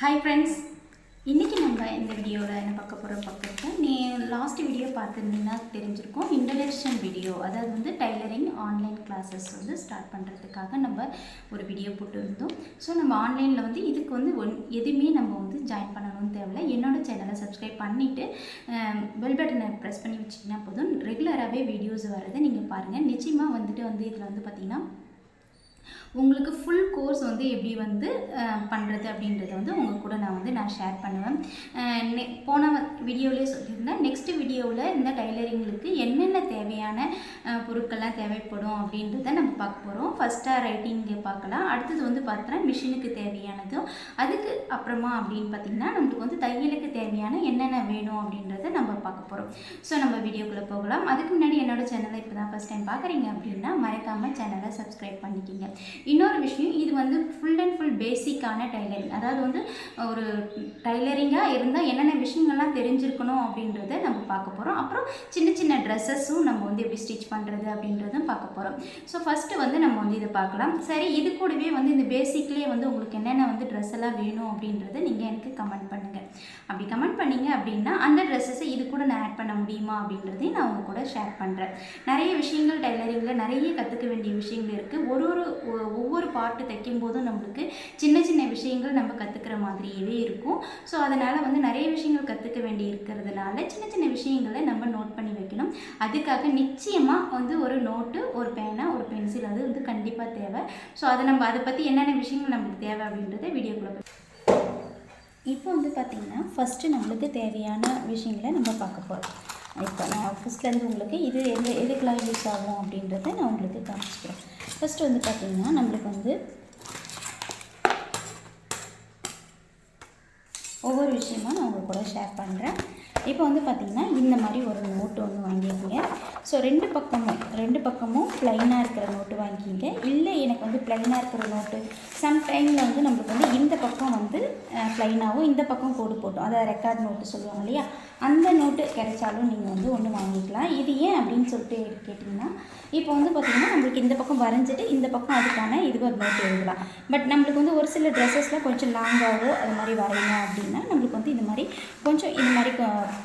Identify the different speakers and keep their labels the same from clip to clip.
Speaker 1: Hi friends இன்றைக்கி நம்ம இந்த வீடியோவில் என்ன பார்க்க போகிற பக்கத்தில் நீ லாஸ்ட் வீடியோ பார்த்துருந்தீங்கன்னா தெரிஞ்சிருக்கும். இன்ட்ரடக்ஷன் வீடியோ அதாவது வந்து டைலரிங் ஆன்லைன் கிளாஸஸ் வந்து ஸ்டார்ட் பண்ணுறதுக்காக நம்ம ஒரு வீடியோ போட்டுருந்தோம். ஸோ நம்ம ஆன்லைனில் வந்து இதுக்கு வந்து ஒன் எதுவுமே நம்ம வந்து ஜாயின் பண்ணணும்னு தேவையில்ல. என்னோடய சேனலை சப்ஸ்கிரைப் பண்ணிவிட்டு பெல் பட்டனை ப்ரெஸ் பண்ணி வச்சிங்கன்னா போதும். ரெகுலராகவே வீடியோஸ் வரதை நீங்கள் பாருங்கள் நிச்சயமாக வந்துட்டு வந்து இதில் வந்து பார்த்திங்கன்னா உங்களுக்கு ஃபுல் கோர்ஸ் வந்து எப்படி வந்து பண்ணுறது அப்படின்றத வந்து உங்கள் கூட நான் வந்து நான் ஷேர் பண்ணுவேன். நெ போன வீடியோவிலே சொல்லியிருந்தேன். நெக்ஸ்ட் வீடியோவில் இந்த டைலரிங்களுக்கு என்னென்ன தேவையான பொருட்கள்லாம் தேவைப்படும் அப்படின்றத நம்ம பார்க்க போகிறோம் ஃபஸ்ட்டாக ரைட்டிங்கு பார்க்கலாம். அடுத்தது வந்து பார்த்தோன்னா மிஷினுக்கு தேவையானதும் அதுக்கு அப்புறமா அப்படின்னு பார்த்திங்கன்னா நம்மளுக்கு வந்து தையலுக்கு தேவையான என்னென்ன வேணும் அப்படின்றத நம்ம பார்க்க போகிறோம் ஸோ நம்ம வீடியோக்குள்ளே போகலாம். அதுக்கு முன்னாடி என்னோட சேனலை இப்போ தான் ஃபஸ்ட் டைம் பார்க்குறீங்க அப்படின்னா மறக்காமல் சேனலை சப்ஸ்கிரைப் பண்ணிக்கிங்க. இன்னொரு விஷயம் இது வந்து ஃபுல் அண்ட் ஃபுல் பேசிக்கான டைலரிங் அதாவது வந்து ஒரு டைலரிங்காக இருந்தால் என்னென்ன விஷயங்கள்லாம் தெரிஞ்சிருக்கணும் அப்படின்றத நம்ம பார்க்க போகிறோம் அப்புறம் சின்ன சின்ன ட்ரெஸ்ஸஸும் நம்ம வந்து எப்படி ஸ்டிச் பண்ணுறது அப்படின்றதும் பார்க்க போகிறோம் ஸோ ஃபஸ்ட்டு வந்து நம்ம வந்து இதை பார்க்கலாம். சரி இது கூடவே வந்து இந்த பேசிக்லேயே வந்து உங்களுக்கு என்னென்ன வந்து ட்ரெஸ் எல்லாம் வேணும் அப்படின்றத நீங்கள் எனக்கு கமெண்ட் பண்ணுங்கள் அப்படி கமெண்ட் பண்ணீங்க அப்படின்னா அந்த ட்ரெஸ்ஸஸை இது கூட நான் ஆட் பண்ண முடியுமா அப்படின்றதையும் நான் உங்கள் கூட ஷேர் பண்ணுறேன் நிறைய விஷயங்கள் டைலரிங்கில் நிறைய கற்றுக்க வேண்டிய விஷயங்கள் இருக்குது ஒரு ஒரு ஒவ்வொரு பாட்டு தைக்கும் போதும் நம்மளுக்கு சின்ன சின்ன விஷயங்கள் நம்ம கற்றுக்கிற மாதிரியே இருக்கும். ஸோ அதனால் வந்து நிறைய விஷயங்கள் கற்றுக்க வேண்டி இருக்கிறதுனால சின்ன சின்ன விஷயங்களை நம்ம நோட் பண்ணி வைக்கணும். அதுக்காக நிச்சயமாக வந்து ஒரு நோட்டு ஒரு பேனா ஒரு பென்சில் அது வந்து கண்டிப்பாக தேவை. ஸோ அதை நம்ம அதை பற்றி என்னென்ன விஷயங்கள் நமக்கு தேவை அப்படின்றத வீடியோக்குள்ளே இப்போ வந்து பார்த்திங்கன்னா ஃபஸ்ட்டு நம்மளுக்கு தேவையான விஷயங்களை நம்ம பார்க்க போகிறோம் இப்போ நான் ஃபஸ்ட்லேருந்து உங்களுக்கு இது எது எதுக்கெலாம் யூஸ் ஆகும் அப்படின்றத நான் உங்களுக்கு காமிச்சுக்கிறேன். ஃபஸ்ட்டு வந்து பார்த்திங்கன்னா நம்மளுக்கு வந்து ஒவ்வொரு விஷயமா நான் உங்கள் கூட ஷேர் பண்ணுறேன் இப்போ வந்து பார்த்திங்கன்னா இந்த மாதிரி ஒரு நோட்டு ஒன்று வாங்கிக்கோங்க. ஸோ ரெண்டு பக்கமும் ரெண்டு பக்கமும் ப்ளைனாக இருக்கிற நோட்டு வாங்கிக்கிங்க. இல்லை எனக்கு வந்து ப்ளைனாக இருக்கிற நோட்டு சம்டைமில் வந்து நம்மளுக்கு வந்து இந்த பக்கம் வந்து ப்ளைனாகவும் இந்த பக்கம் கோடு போட்டோம். அதாவது ரெக்கார்ட் நோட்டு சொல்லுவாங்க இல்லையா? அந்த நோட்டு கிடைச்சாலும் நீங்கள் வந்து ஒன்று வாங்கிக்கலாம். இது ஏன் அப்படின்னு சொல்லிட்டு கேட்டிங்கன்னா இப்போ வந்து பார்த்திங்கன்னா நம்மளுக்கு இந்த பக்கம் வரைஞ்சிட்டு இந்த பக்கம் அதுக்கான இது ஒரு நோட்டு எழுதலாம். பட் நம்மளுக்கு வந்து ஒரு சில ட்ரெஸ்ஸஸில் கொஞ்சம் லாங்காகவோ அது மாதிரி வரையணும் அப்படின்னா நம்மளுக்கு வந்து இந்த மாதிரி கொஞ்சம் இது மாதிரி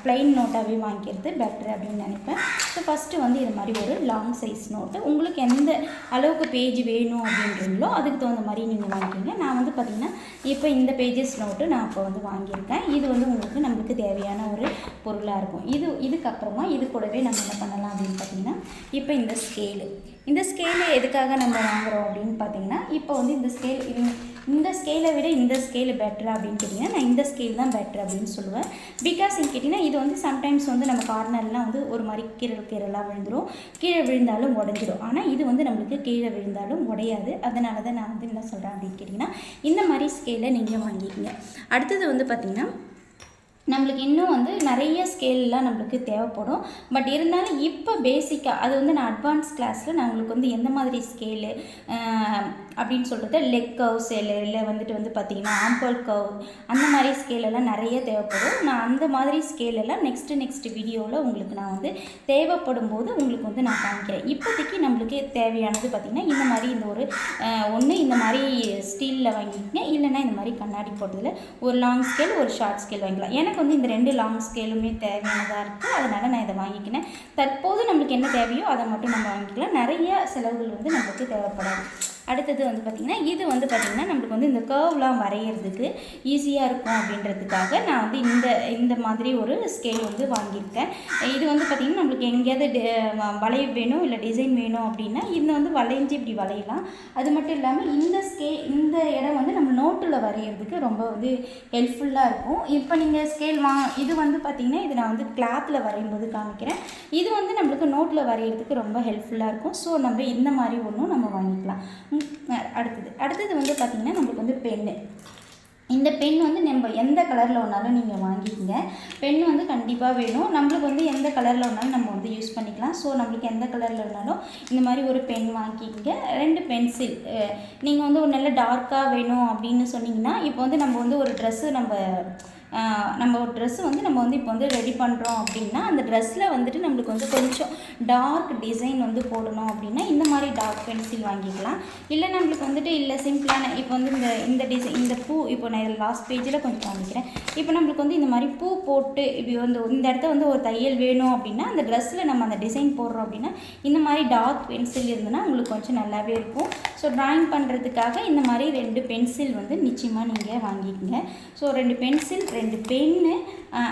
Speaker 1: ப்ளைன் நோட்டாகவே வாங்கிக்கிறது பெட்டர் அப்படின்னு நினைப்பேன். ஸோ ஃபஸ்ட்டு வந்து இது மாதிரி ஒரு லாங் சைஸ் நோட்டு உங்களுக்கு எந்த அளவுக்கு பேஜ் வேணும் அப்படின்றீங்களோ அதுக்கு தகுந்த மாதிரி நீங்கள் வாங்கிக்கிங்க. நான் வந்து பார்த்திங்கன்னா இப்போ இந்த பேஜஸ் நோட்டு நான் இப்போ வந்து வாங்கியிருக்கேன். இது வந்து உங்களுக்கு நம்மளுக்கு தேவையான ஒரு பொருளாக இருக்கும். இது இதுக்கப்புறமா இது கூடவே நம்ம என்ன பண்ணலாம் அப்படின்னு பார்த்தீங்கன்னா இப்போ இந்த ஸ்கேலு இந்த ஸ்கேலு எதுக்காக நம்ம வாங்குகிறோம் அப்படின்னு பார்த்தீங்கன்னா இப்போ வந்து இந்த ஸ்கேல் இந்த ஸ்கேலை விட இந்த ஸ்கேலு பெட்டர் அப்படின்னு கேட்டிங்கன்னா நான் இந்த ஸ்கேல் தான் பெட்டர் அப்படின்னு சொல்லுவேன். பிகாஸ் கேட்டிங்கன்னா இது வந்து சம்டைம்ஸ் வந்து நம்ம கார்னர்லாம் வந்து ஒரு மாதிரி கீழே கீழெல்லாம் விழுந்துடும் கீழே விழுந்தாலும் உடஞ்சிடும் ஆனால் இது வந்து நம்மளுக்கு கீழே விழுந்தாலும் உடையாது. அதனால தான் நான் வந்து என்ன சொல்கிறேன் அப்படின்னு கேட்டிங்கன்னா இந்த மாதிரி ஸ்கேலை நீங்கள் வாங்கிக்கங்க. அடுத்தது வந்து பார்த்திங்கன்னா நம்மளுக்கு இன்னும் வந்து நிறைய ஸ்கேல்லாம் நம்மளுக்கு தேவைப்படும். பட் இருந்தாலும் இப்போ பேசிக்காக அது வந்து நான் அட்வான்ஸ் கிளாஸில் நான் உங்களுக்கு வந்து எந்த மாதிரி ஸ்கேலு அப்படின்னு சொல்கிறது லெக் கவ் இல்லை இல்லை வந்துட்டு வந்து பார்த்திங்கன்னா ஆம்பல் கவ் அந்த மாதிரி ஸ்கேலெல்லாம் நிறைய தேவைப்படும். நான் அந்த மாதிரி ஸ்கேலெல்லாம் நெக்ஸ்ட்டு நெக்ஸ்ட் வீடியோவில் உங்களுக்கு நான் வந்து தேவைப்படும் போது உங்களுக்கு வந்து நான் காமிக்கிறேன். இப்போதைக்கு நம்மளுக்கு தேவையானது பார்த்திங்கன்னா இந்த மாதிரி இந்த ஒரு ஒன்று இந்த மாதிரி ஸ்டீலில் வாங்கிக்கங்க. இல்லைன்னா இந்த மாதிரி கண்ணாடி போட்டதில் ஒரு லாங் ஸ்கேல் ஒரு ஷார்ட் ஸ்கேல் வாங்கிக்கலாம். எனக்கு வந்து இந்த ரெண்டு லாங் ஸ்கேலுமே தேவையானதாக இருக்குது அதனால் நான் இதை வாங்கிக்கினேன் தற்போது நம்மளுக்கு என்ன தேவையோ அதை மட்டும் நம்ம வாங்கிக்கலாம். நிறைய செலவுகள் வந்து நம்மளுக்கு தேவைப்படாது. அடுத்தது வந்து பார்த்திங்கன்னா இது வந்து பார்த்திங்கன்னா நம்மளுக்கு வந்து இந்த கர்வ்லாம் வரைகிறதுக்கு ஈஸியாக இருக்கும் அப்படின்றதுக்காக நான் வந்து இந்த இந்த மாதிரி ஒரு ஸ்கேல் வந்து வாங்கியிருக்கேன். இது வந்து பார்த்திங்கன்னா நம்மளுக்கு எங்கேயாவது டி- வளைய வேணும் இல்லை டிசைன் வேணும் அப்படின்னா இந்த வந்து வளைஞ்சு இப்படி வளையலாம். அது மட்டும் இல்லாமல் இந்த ஸ்கே இந்த இடம் வந்து நம்ம நோட்டில் வரைகிறதுக்கு ரொம்ப வந்து ஹெல்ப்ஃபுல்லாக இருக்கும். இப்போ நீங்கள் ஸ்கேல் வா இது வந்து பார்த்திங்கன்னா இது நான் வந்து கிளாத்தில் வரையும் போது காமிக்கிறேன். இது வந்து நம்மளுக்கு நோட்டில் வரைகிறதுக்கு ரொம்ப ஹெல்ப்ஃபுல்லாக இருக்கும். ஸோ நம்ம இந்த மாதிரி ஒன்றும் நம்ம வாங்கிக்கலாம். அடுத்தது. அடுத்தது வந்து பார்த்திங்கன்னா நம்மளுக்கு வந்து பென்னு. இந்த பென் வந்து நம்ம எந்த கலரில் வேணாலும் நீங்கள் வாங்கிக்கங்க. பென் வந்து கண்டிப்பாக வேணும். நம்மளுக்கு வந்து எந்த கலரில் வேணாலும் நம்ம வந்து யூஸ் பண்ணிக்கலாம். ஸோ நம்மளுக்கு எந்த கலரில் வேணாலும் இந்த மாதிரி ஒரு பென் வாங்கிக்கங்க. ரெண்டு பென்சில் நீங்கள் வந்து ஒரு நல்ல டார்க்காக வேணும் அப்படின்னு சொன்னிங்கன்னா இப்போ வந்து நம்ம வந்து ஒரு ட்ரெஸ்ஸு நம்ம நம்ம ஒரு ட்ரெஸ் வந்து நம்ம வந்து இப்போ வந்து ரெடி பண்ணுறோம் அப்படின்னா அந்த ட்ரெஸ்ஸில் வந்துட்டு நம்மளுக்கு வந்து கொஞ்சம் டார்க் டிசைன் வந்து போடணும் அப்படின்னா இந்த மாதிரி டார்க் பென்சில் வாங்கிக்கலாம். இல்லை நம்மளுக்கு வந்துட்டு இல்லை சிம்பிளான இப்போ வந்து இந்த இந்த டிசைன் இந்த பூ இப்போ நான் லாஸ்ட் பேஜில் கொஞ்சம் காமிக்கிறேன். இப்போ நம்மளுக்கு வந்து இந்த மாதிரி பூ போட்டு இப்போ வந்து இந்த இடத்த வந்து ஒரு தையல் வேணும் அப்படின்னா அந்த ட்ரெஸ்ஸில் நம்ம அந்த டிசைன் போடுறோம் அப்படின்னா இந்த மாதிரி டார்க் பென்சில் இருந்ததுன்னா உங்களுக்கு கொஞ்சம் நல்லாவே இருக்கும். ஸோ ட்ராயிங் பண்ணுறதுக்காக இந்த மாதிரி ரெண்டு பென்சில் வந்து நிச்சயமாக நீங்கள் வாங்கிக்கோங்க. ஸோ ரெண்டு பென்சில் ரெண்டு பென்னு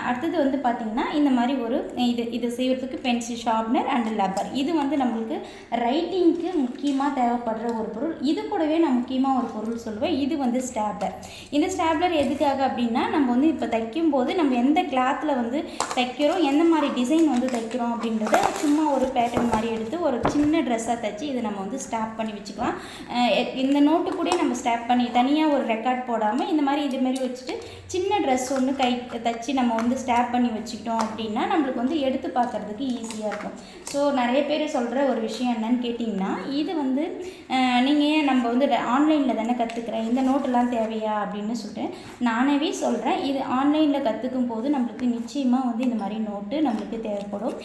Speaker 1: அடுத்தது வந்து பார்த்திங்கன்னா இந்த மாதிரி ஒரு இது இது செய்கிறதுக்கு பென்சில் ஷார்ப்னர் அண்ட் லப்பர் இது வந்து நம்மளுக்கு ரைட்டிங்க்கு முக்கியமாக தேவைப்படுற ஒரு பொருள். இது கூடவே நான் முக்கியமாக ஒரு பொருள் சொல்லுவேன். இது வந்து ஸ்டாப்லர் இந்த ஸ்டாப்லர் எதுக்காக அப்படின்னா நம்ம வந்து இப்போ தைக்கும் போது நம்ம எந்த கிளாத்தில் வந்து தைக்கிறோம் எந்த மாதிரி டிசைன் வந்து தைக்கிறோம் அப்படின்றத சும்மா ஒரு பேட்டர்ன் மாதிரி எடுத்து ஒரு சின்ன ட்ரெஸ்ஸாக தைச்சி இதை நம்ம வந்து ஸ்டாப் பண்ணி வச்சுக்கலாம். இந்த நோட்டு கூட நம்ம ஸ்டாப் பண்ணி தனியாக ஒரு ரெக்கார்ட் போடாமல் இந்த மாதிரி இது மாதிரி வச்சுட்டு சின்ன ட்ரெஸ் ஒன்று கை தைச்சி நம்ம வந்து ஸ்டாப் பண்ணி வச்சுக்கிட்டோம் அப்படின்னா நம்மளுக்கு வந்து எடுத்து பார்க்கறதுக்கு ஈஸியாக இருக்கும். ஸோ நிறைய பேர் சொல்கிற ஒரு விஷயம் என்னன்னு கேட்டிங்கன்னா இது வந்து நீங்கள் ஏன் நம்ம வந்து ஆன்லைனில் தானே கற்றுக்குறேன் இந்த நோட்டெல்லாம் தேவையா? அப்படின்னு சொல்லிட்டு நானே சொல்கிறேன் இது ஆன்லைனில் கற்றுக்கும் போது நம்மளுக்கு நிச்சயமாக வந்து இந்த மாதிரி நோட்டு நம்மளுக்கு தேவைப்படும்.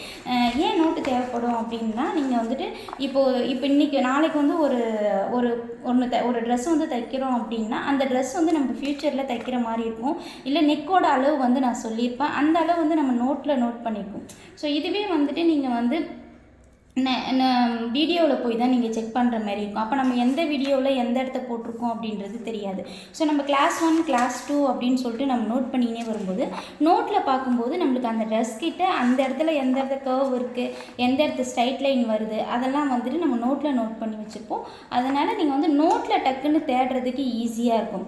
Speaker 1: ஏன் நோட்டு தேவைப்படும் அப்படின்னா நீங்கள் வந்துட்டு இப்போது இப்போ இன்றைக்கி நாளைக்கு வந்து ஒரு ஒரு ஒன்று த ஒரு ட்ரெஸ் வந்து தைக்கிறோம் அப்படின்னா அந்த ட்ரெஸ் வந்து நம்ம ஃப்யூச்சரில் தைக்கிற மாதிரி இருக்கும். இல்லை நெக்ஸ்ட் நெக்கோட அளவு வந்து நான் சொல்லியிருப்பேன். அந்த அளவு வந்து நம்ம நோட்டில் நோட் பண்ணிக்கும் ஸோ இதுவே வந்துட்டு நீங்கள் வந்து வீடியோவில் போய் தான் நீங்கள் செக் பண்ணுற மாதிரி இருக்கும். அப்போ நம்ம எந்த வீடியோவில் எந்த இடத்த போட்டிருக்கோம் அப்படின்றது தெரியாது. ஸோ நம்ம கிளாஸ் ஒன் கிளாஸ் டூ அப்படின்னு சொல்லிட்டு நம்ம நோட் பண்ணினே வரும்போது நோட்டில் பார்க்கும்போது நம்மளுக்கு அந்த ட்ரெஸ் கிட்ட அந்த இடத்துல எந்த இடத்த கர்வ் இருக்குது எந்த இடத்துல ஸ்ட்ரைட் லைன் வருது அதெல்லாம் வந்துட்டு நம்ம நோட்டில் நோட் பண்ணி வச்சுருப்போம். அதனால் நீங்கள் வந்து நோட்டில் டக்குன்னு தேடுறதுக்கு ஈஸியாக இருக்கும்.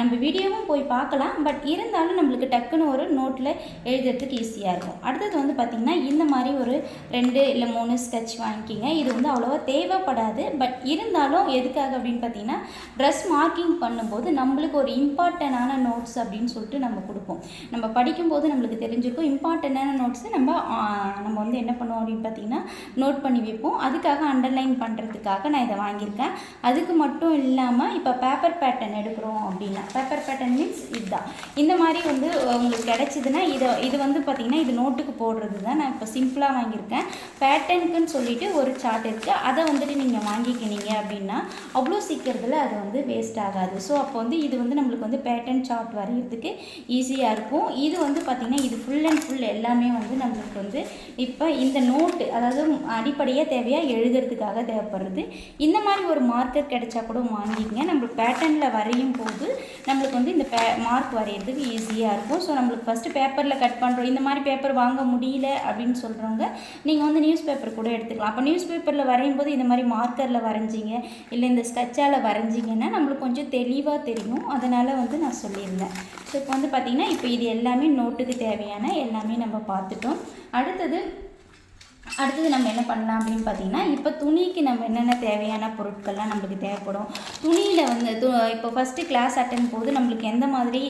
Speaker 1: நம்ம வீடியோவும் போய் பார்க்கலாம் பட் இருந்தாலும் நம்மளுக்கு டக்குன்னு ஒரு நோட்டில் எழுதுறதுக்கு ஈஸியாக இருக்கும். அடுத்தது வந்து பார்த்திங்கன்னா இந்த மாதிரி ஒரு ரெண்டு இல்லை மூணு ஸ்கெட்ச் வாங்கிக்கிங்க. இது வந்து அவ்வளோவா தேவைப்படாது. பட் இருந்தாலும் எதுக்காக அப்படின்னு பார்த்தீங்கன்னா ட்ரெஸ் மார்க்கிங் பண்ணும்போது நம்மளுக்கு ஒரு இம்பார்ட்டண்டான நோட்ஸ் அப்படின்னு சொல்லிட்டு நம்ம கொடுப்போம். நம்ம படிக்கும்போது நம்மளுக்கு தெரிஞ்சிருக்கும். இம்பார்ட்டண்டான நோட்ஸை நம்ம நம்ம வந்து என்ன பண்ணுவோம் அப்படின்னு பார்த்தீங்கன்னா நோட் பண்ணி வைப்போம். அதுக்காக அண்டர்லைன் பண்ணுறதுக்காக நான் இதை வாங்கியிருக்கேன். அதுக்கு மட்டும் இல்லாமல் இப்போ பேப்பர் பேட்டர்ன் எடுக்கிறோம் அப்படின்னா பேப்பர் பேட்டர்ன் மீன்ஸ் இதுதான். இந்த மாதிரி வந்து உங்களுக்கு கிடைச்சிதுன்னா இதை இது வந்து பார்த்திங்கன்னா இது நோட்டுக்கு போடுறது தான் நான் இப்போ சிம்பிளாக வாங்கியிருக்கேன். பேட்டர்னுக்குன்னு சொல்லிட்டு ஒரு சார்ட் இருக்குது அதை வந்துட்டு நீங்கள் வாங்கிக்கினீங்க அப்படின்னா அவ்வளோ சீக்கிரத்தில் அது வந்து வேஸ்ட் ஆகாது. ஸோ அப்போ வந்து இது வந்து நம்மளுக்கு வந்து பேட்டர்ன் சார்ட் வரைகிறதுக்கு ஈஸியாக இருக்கும். இது வந்து பார்த்திங்கன்னா இது ஃபுல் அண்ட் ஃபுல் எல்லாமே வந்து நம்மளுக்கு வந்து இப்போ இந்த நோட்டு அதாவது அடிப்படையாக தேவையாக எழுதுறதுக்காக தேவைப்படுறது. இந்த மாதிரி ஒரு மார்க்கர் கிடைச்சா கூட வாங்கிக்கங்க. நம்மளுக்கு பேட்டர்னில் வரையும் போது நம்மளுக்கு வந்து இந்த பே மார்க் வரைகிறதுக்கு ஈஸியாக இருக்கும். ஸோ நம்மளுக்கு ஃபஸ்ட்டு பேப்பரில் கட் பண்ணுறோம் இந்த மாதிரி பேப்பர் வாங்க முடியல அப்படின்னு சொல்கிறவங்க நீங்கள் வந்து நியூஸ் பேப்பர் கூட எடுத்துக்கலாம். அப்போ நியூஸ் பேப்பரில் வரையும் போது இந்த மாதிரி மார்க்கரில் வரைஞ்சிங்க இல்லை இந்த ஸ்கெட்சால் வரைஞ்சிங்கன்னா நம்மளுக்கு கொஞ்சம் தெளிவாக தெரியும். அதனால் வந்து நான் சொல்லியிருந்தேன். ஸோ இப்போ வந்து பார்த்திங்கன்னா இப்போ இது எல்லாமே நோட்டுக்கு தேவையான எல்லாமே நம்ம பார்த்துட்டோம். அடுத்தது அடுத்தது நம்ம என்ன பண்ணலாம் அப்படின்னு பார்த்தீங்கன்னா இப்போ துணிக்கு நம்ம என்னென்ன தேவையான பொருட்கள்லாம் நம்மளுக்கு தேவைப்படும்? துணியில் வந்து து இப்போ ஃபஸ்ட்டு கிளாஸ் அட்டன் போது நம்மளுக்கு எந்த மாதிரி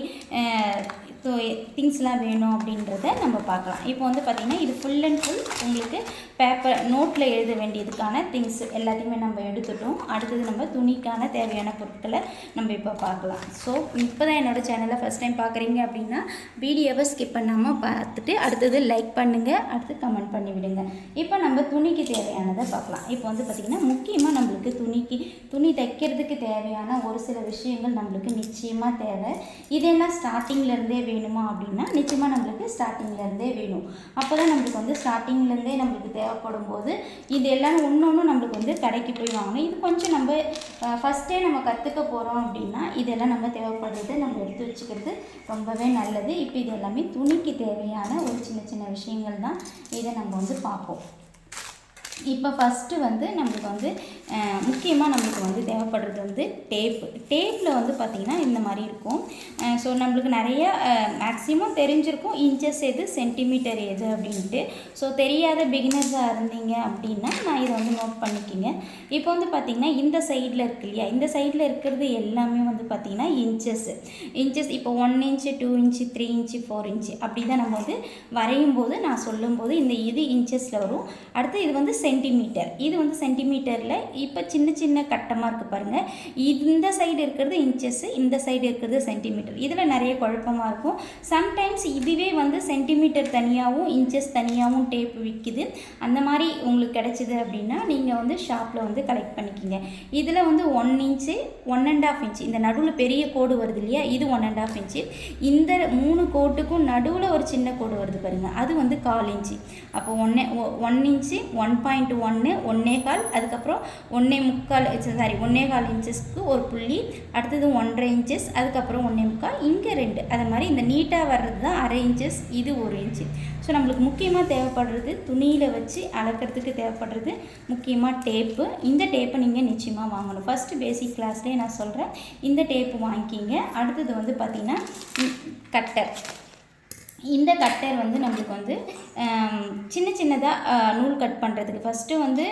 Speaker 1: திங்ஸ்லாம் வேணும் அப்படின்றத நம்ம பார்க்கலாம். இப்போ வந்து பார்த்திங்கன்னா இது ஃபுல் அண்ட் ஃபுல் உங்களுக்கு பேப்பர் நோட்டில் எழுத வேண்டியதுக்கான திங்ஸ் எல்லாத்தையுமே நம்ம எடுத்துட்டோம். அடுத்தது நம்ம துணிக்கான தேவையான பொருட்களை நம்ம இப்போ பார்க்கலாம். ஸோ இப்போ தான் என்னோடய சேனலை ஃபஸ்ட் டைம் பார்க்குறீங்க அப்படின்னா வீடியோவை ஸ்கிப் பண்ணாமல் பார்த்துட்டு அடுத்தது லைக் பண்ணுங்கள் அடுத்து கமெண்ட் பண்ணி விடுங்க. இப்போ நம்ம துணிக்கு தேவையானதை பார்க்கலாம். இப்போ வந்து பார்த்திங்கன்னா முக்கியமாக நம்மளுக்கு துணிக்கு துணி தைக்கிறதுக்கு தேவையான ஒரு சில விஷயங்கள் நம்மளுக்கு நிச்சயமாக தேவை. இதெல்லாம் ஸ்டார்டிங்லேருந்தே வேணுமா அப்படின்னா நிச்சயமாக நம்மளுக்கு ஸ்டார்டிங்லேருந்தே வேணும். அப்போ தான் நம்மளுக்கு வந்து ஸ்டார்டிங்லேருந்தே நம்மளுக்கு தேவை. தேவைப்படும் போது இது எல்லாம் ஒன்று ஒன்று நம்மளுக்கு வந்து கடைக்கு போய் வாங்கணும். இது கொஞ்சம் நம்ம ஃபஸ்ட்டே நம்ம கற்றுக்க போகிறோம் அப்படின்னா இதெல்லாம் நம்ம தேவைப்படுறது நம்ம எடுத்து வச்சுக்கிறது ரொம்பவே நல்லது. இப்போ இது எல்லாமே துணிக்கு தேவையான ஒரு சின்ன சின்ன விஷயங்கள் தான். இதை நம்ம வந்து பார்ப்போம். இப்போ ஃபஸ்ட்டு வந்து நம்மளுக்கு வந்து முக்கியமாக நம்மளுக்கு வந்து தேவைப்படுறது வந்து டேப்பு டேப்பில் வந்து பார்த்திங்கன்னா இந்த மாதிரி இருக்கும். ஸோ நம்மளுக்கு நிறைய மேக்ஸிமம் தெரிஞ்சிருக்கும். இன்ச்சஸ் எது சென்டிமீட்டர் எது அப்படின்ட்டு. ஸோ தெரியாத பிகினர்ஸாக இருந்தீங்க அப்படின்னா நான் இதை வந்து நோட் பண்ணிக்கிங்க. இப்போ வந்து பார்த்திங்கன்னா இந்த சைடில் இருக்கு இல்லையா? இந்த சைடில் இருக்கிறது எல்லாமே வந்து பார்த்திங்கன்னா இன்ச்சஸ் இன்ச்சஸ் இப்போ one inch two inch three inch four inch அப்படி தான் நம்ம வந்து வரையும் போது நான் சொல்லும்போது இந்த இது இன்ச்சஸில் வரும். அடுத்து இது வந்து சென்டிமீட்டர் இது வந்து சென்டிமீட்டரில் இப்போ சின்ன சின்ன கட்டமாக இருக்குது பாருங்கள் இந்த சைடு இருக்கிறது இன்ச்சஸ் இந்த சைடு இருக்கிறது சென்டிமீட்டர் இதில் நிறைய குழப்பமாக இருக்கும். சம்டைம்ஸ் இதுவே வந்து சென்டிமீட்டர் தனியாகவும் இன்ச்சஸ் தனியாகவும் டேப் விற்கிது அந்த மாதிரி உங்களுக்கு கிடைச்சிது அப்படின்னா நீங்கள் வந்து ஷாப்பில் வந்து கலெக்ட் பண்ணிக்கிங்க. இதில் வந்து one inch one and half inch இந்த நடுவில் பெரிய கோடு வருது இல்லையா? இது ஒன் அண்ட் ஆஃப் இன்ச்சு இந்த மூணு கோட்டுக்கும் நடுவில் ஒரு சின்ன கோடு வருது பாருங்கள் அது வந்து கால் இன்ச்சு அப்போ ஒன்னே ஒன் இன்ச்சு ஒன் பாயிண்ட் ஒன்று ஒன்னே கால் அதுக்கப்புறம் ஒன்னே முக்கால் சாரி ஒன்னே கால் இன்ச்சஸ்க்கு ஒரு புள்ளி அடுத்தது ஒன்றரை இன்ச்சஸ் அதுக்கப்புறம் ஒன்றே முக்கால் இங்கே ரெண்டு. அது மாதிரி இந்த நீட்டாக வர்றது தான் அரை இன்ச்சஸ் இது ஒரு இன்ச்சு ஸோ நம்மளுக்கு முக்கியமாக தேவைப்படுறது துணியில் வச்சு அளக்கிறதுக்கு தேவைப்படுறது முக்கியமாக டேப்பு இந்த டேப்பை நீங்கள் நிச்சயமாக வாங்கணும். ஃபஸ்ட்டு பேசிக் கிளாஸ்லேயே நான் சொல்கிறேன் இந்த டேப்பு வாங்கிக்கிங்க. அடுத்தது வந்து பார்த்திங்கன்னா கட்டர் இந்த கட்டர் வந்து நம்மளுக்கு வந்து சின்ன சின்னதாக நூல் கட் பண்ணுறதுக்கு ஃபஸ்ட்டு வந்து